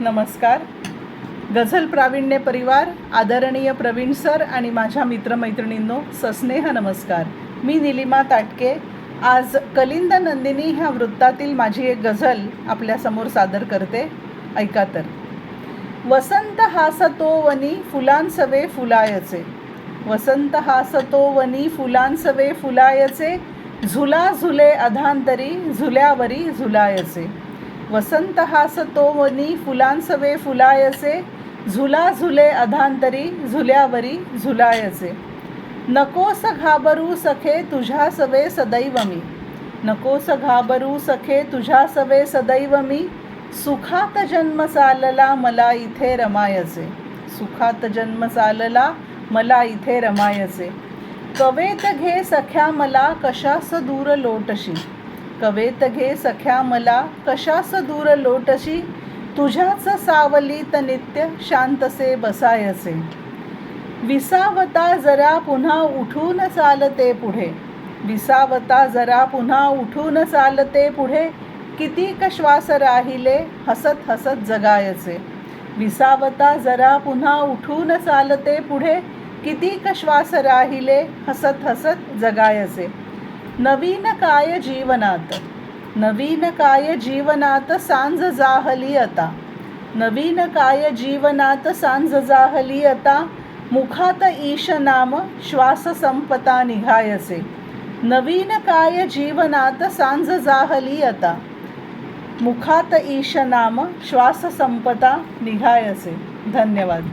नमस्कार. गझल प्रावीण्य परिवार आदरणीय प्रवीण सर आणि माझ्या मित्रमैत्रिणींनो सस्नेह नमस्कार. मी निलिमा ताटके. आज कलिंद नंदिनी ह्या वृत्तातील माझी एक गझल आपल्यासमोर सादर करते. ऐका तर. वसंत हासतो वनी फुलांसवे फुलायचे. वसंत हासतो वनी फुलांसवे फुलायचे. झुला झुले अधांतरी झुल्यावरी झुलायचे. वसंत हासतो वनी फुलांसवे फुलायचे झुला झुले अधांतरी झुल्यावरी झुलायसे. नकोस घाबरू सखे तुझ्या सवे सदैव मी नकोस घाबरू सखे तुझ्या सवे सदैव मी सुखात जन्म चालला मला इथे रमायचे सुखात जन्म चालला मला इथे रमायचे कवेत घे सख्या मला कशास दूर लोटशी. कवेत घे सख्या मला कशास दूर लोटशी? तुझ्याच सावलीत नित्य शांतसे बसायचे. विसावता जरा पुन्हा उठून चालते पुढे. विसावता जरा पुन्हा उठून चालते पुढे. किती श्वास राहिले हसत हसत जगायचे. विसावता जरा पुन्हा उठून चालते पुढे. किती श्वास राहिले हसत हसत जगायचे. नवीन काय जीवनात नवीन काय जीवनात सांज जाहली आता नवीन काय जीवनात सांज जाहली आता मुखात ईश नाम श्वास संपता निघायसे। नवीन काय जीवनात सांज जाहली आता मुखात ईश नाम श्वास संपता निघायसे। धन्यवाद।